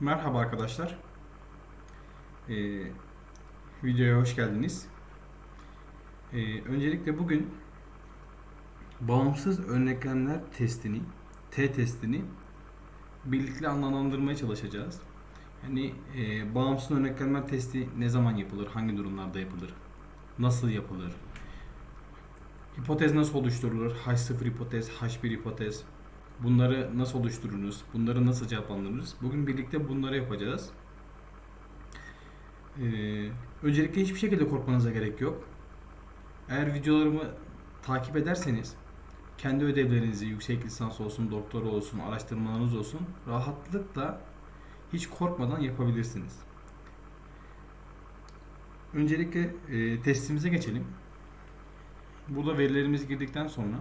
Merhaba arkadaşlar. Ee, videoya hoş geldiniz. Ee, öncelikle bugün bağımsız örneklemler testini, T testini birlikte anlamlandırmaya çalışacağız. Yani e, bağımsız örneklemler testi ne zaman yapılır, hangi durumlarda yapılır, nasıl yapılır, hipotez nasıl oluşturulur, H0 hipotez, H1 hipotez, Bunları nasıl oluştururuz? Bunları nasıl cevaplandırırız? Bugün birlikte bunları yapacağız. Ee, öncelikle hiçbir şekilde korkmanıza gerek yok. Eğer videolarımı takip ederseniz kendi ödevlerinizi, yüksek lisans olsun, doktora olsun, araştırmalarınız olsun rahatlıkla hiç korkmadan yapabilirsiniz. Öncelikle e, testimize geçelim. Burada verilerimiz girdikten sonra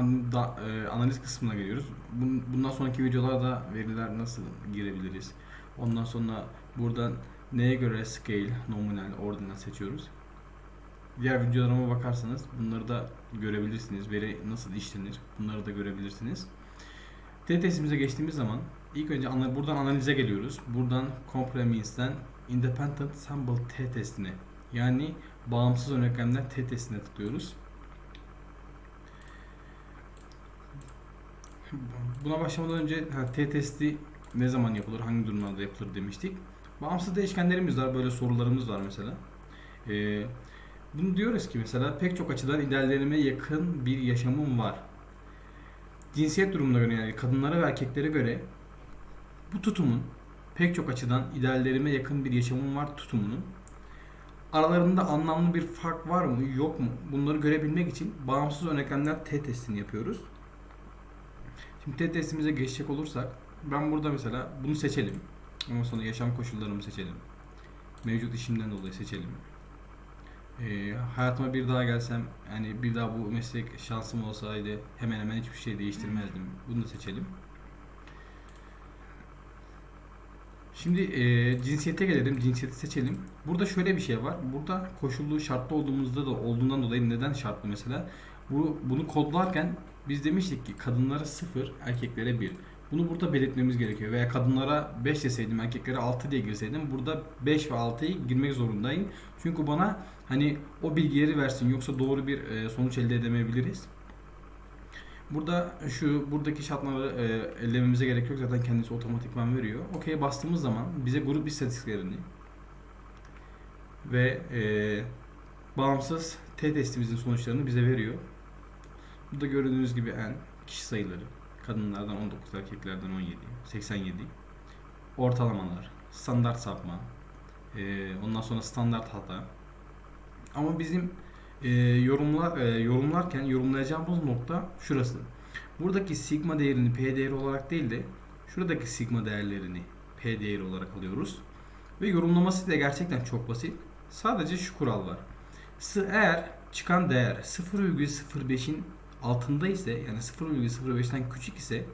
e, analiz kısmına geliyoruz. Bun- Bundan sonraki videolarda veriler nasıl girebiliriz? Ondan sonra buradan neye göre scale, nominal, ordinal seçiyoruz. Diğer videolarıma bakarsanız bunları da görebilirsiniz. Veri nasıl işlenir bunları da görebilirsiniz. T testimize geçtiğimiz zaman ilk önce buradan analize geliyoruz. Buradan compare means'ten independent sample T testine yani bağımsız örneklemler T testine tıklıyoruz. Buna başlamadan önce ha, T testi ne zaman yapılır, hangi durumlarda yapılır demiştik. Bağımsız değişkenlerimiz var, böyle sorularımız var mesela. Ee, bunu diyoruz ki mesela pek çok açıdan ideallerime yakın bir yaşamım var. Cinsiyet durumuna göre yani kadınlara ve erkeklere göre bu tutumun pek çok açıdan ideallerime yakın bir yaşamım var tutumunun aralarında anlamlı bir fark var mı yok mu bunları görebilmek için bağımsız örneklemler T testini yapıyoruz. Şimdi testimize geçecek olursak ben burada mesela bunu seçelim. Ondan sonra yaşam koşullarımı seçelim. Mevcut işimden dolayı seçelim. Ee, hayatıma bir daha gelsem yani bir daha bu meslek şansım olsaydı hemen hemen hiçbir şey değiştirmezdim. Bunu da seçelim. Şimdi e, cinsiyete gelelim. Cinsiyeti seçelim. Burada şöyle bir şey var. Burada koşullu şartlı olduğumuzda da olduğundan dolayı neden şartlı mesela? Bu bunu kodlarken biz demiştik ki kadınlara 0, erkeklere 1. Bunu burada belirtmemiz gerekiyor. Veya kadınlara 5 deseydim, erkeklere 6 diye girseydim burada 5 ve 6'yı girmek zorundayım. Çünkü bana hani o bilgileri versin yoksa doğru bir e, sonuç elde edemeyebiliriz. Burada şu buradaki şartları e, ellememize gerek yok. Zaten kendisi otomatikman veriyor. OK'ye bastığımız zaman bize grup istatistiklerini ve e, bağımsız T testimizin sonuçlarını bize veriyor. Burada gördüğünüz gibi en kişi sayıları kadınlardan 19, erkeklerden 17, 87. Ortalamalar, standart sapma, e, ondan sonra standart hata. Ama bizim e, yorumlar e, yorumlarken yorumlayacağımız nokta şurası. Buradaki sigma değerini p değeri olarak değil de şuradaki sigma değerlerini p değeri olarak alıyoruz. Ve yorumlaması da gerçekten çok basit. Sadece şu kural var. S eğer çıkan değer 0,05'in altında ise yani 0,05'ten küçük ise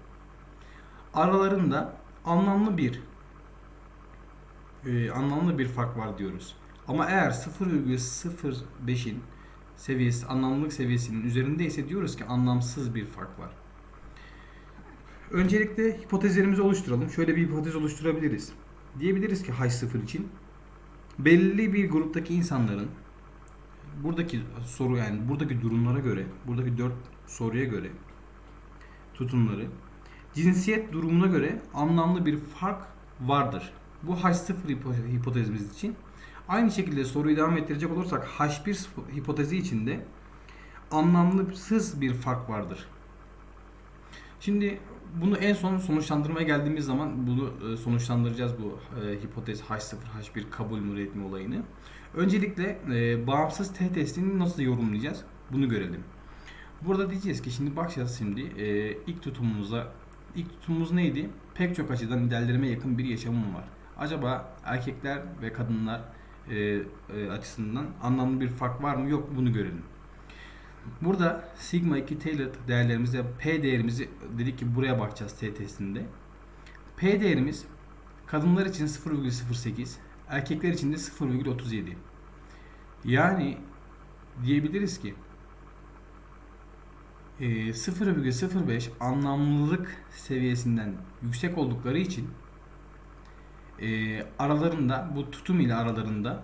aralarında anlamlı bir e, anlamlı bir fark var diyoruz. Ama eğer 0,05'in seviyesi anlamlılık seviyesinin üzerinde ise diyoruz ki anlamsız bir fark var. Öncelikle hipotezlerimizi oluşturalım. Şöyle bir hipotez oluşturabiliriz. Diyebiliriz ki H0 için belli bir gruptaki insanların buradaki soru yani buradaki durumlara göre, buradaki dört soruya göre tutumları cinsiyet durumuna göre anlamlı bir fark vardır. Bu H0 hipo- hipotezimiz için. Aynı şekilde soruyu devam ettirecek olursak H1 hipotezi için de anlamsız bir fark vardır. Şimdi bunu en son sonuçlandırmaya geldiğimiz zaman bunu e, sonuçlandıracağız bu e, hipotez H0 H1 kabul mi olayını. Öncelikle e, bağımsız T testini nasıl yorumlayacağız? Bunu görelim. Burada diyeceğiz ki şimdi bakacağız şimdi e, ilk tutumumuza. İlk tutumumuz neydi? Pek çok açıdan ideallerime yakın bir yaşamım var. Acaba erkekler ve kadınlar e, e, açısından anlamlı bir fark var mı yok mu bunu görelim. Burada sigma 2 tailored değerlerimize P değerimizi dedik ki buraya bakacağız T testinde. P değerimiz kadınlar için 0,08, erkekler için de 0,37. Yani diyebiliriz ki e, 0,05 anlamlılık seviyesinden yüksek oldukları için e, aralarında bu tutum ile aralarında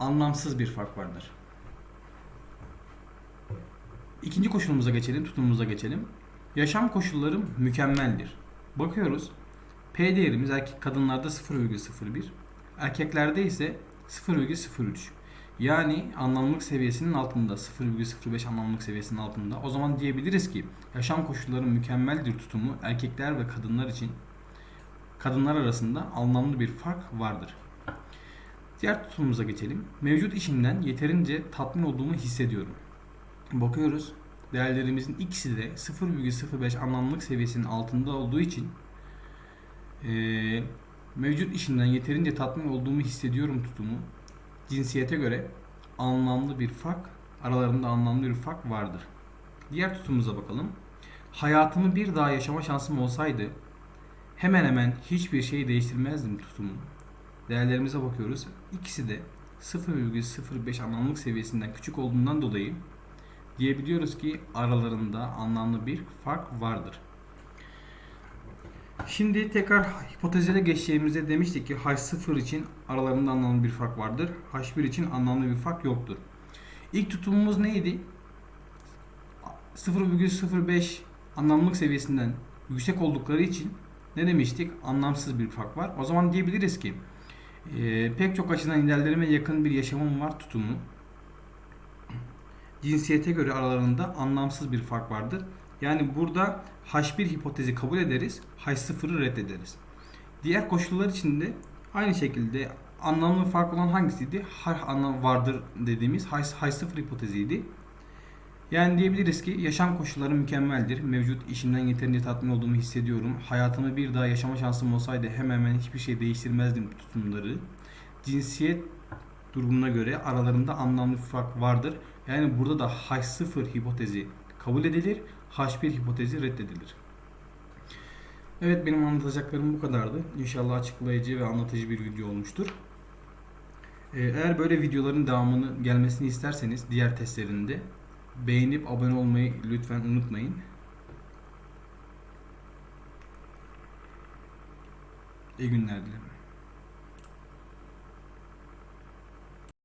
anlamsız bir fark vardır. İkinci koşulumuza geçelim, tutumumuza geçelim. Yaşam koşulları mükemmeldir. Bakıyoruz. P değerimiz erkek kadınlarda 0,01, erkeklerde ise 0,03. Yani anlamlılık seviyesinin altında 0,05 anlamlılık seviyesinin altında. O zaman diyebiliriz ki yaşam koşulları mükemmeldir tutumu erkekler ve kadınlar için kadınlar arasında anlamlı bir fark vardır. Diğer tutumumuza geçelim. Mevcut işimden yeterince tatmin olduğumu hissediyorum. Bakıyoruz. Değerlerimizin ikisi de 0,05 anlamlılık seviyesinin altında olduğu için eee, mevcut işimden yeterince tatmin olduğumu hissediyorum tutumu cinsiyete göre anlamlı bir fark, aralarında anlamlı bir fark vardır. Diğer tutumumuza bakalım. Hayatımı bir daha yaşama şansım olsaydı hemen hemen hiçbir şey değiştirmezdim tutumu. Değerlerimize bakıyoruz. İkisi de 0,05 anlamlılık seviyesinden küçük olduğundan dolayı diyebiliyoruz ki aralarında anlamlı bir fark vardır. Şimdi tekrar hipotezlere geçeceğimizde demiştik ki H0 için aralarında anlamlı bir fark vardır. H1 için anlamlı bir fark yoktur. İlk tutumumuz neydi? 0,05 anlamlılık seviyesinden yüksek oldukları için ne demiştik? Anlamsız bir fark var. O zaman diyebiliriz ki e, pek çok açıdan ideallerime yakın bir yaşamım var tutumu. Cinsiyete göre aralarında anlamsız bir fark vardır. Yani burada H1 hipotezi kabul ederiz, H0'ı reddederiz. Diğer koşullar için de aynı şekilde anlamlı fark olan hangisiydi? H anlam vardır dediğimiz H, H0 hipoteziydi. Yani diyebiliriz ki yaşam koşulları mükemmeldir. Mevcut işimden yeterince tatmin olduğumu hissediyorum. Hayatımı bir daha yaşama şansım olsaydı hemen hemen hiçbir şey değiştirmezdim tutumları. Cinsiyet durumuna göre aralarında anlamlı bir fark vardır. Yani burada da H0 hipotezi kabul edilir. H1 hipotezi reddedilir. Evet benim anlatacaklarım bu kadardı. İnşallah açıklayıcı ve anlatıcı bir video olmuştur. Ee, Eğer böyle videoların devamını gelmesini isterseniz diğer testlerinde beğenip abone olmayı lütfen unutmayın. İyi günler dilerim.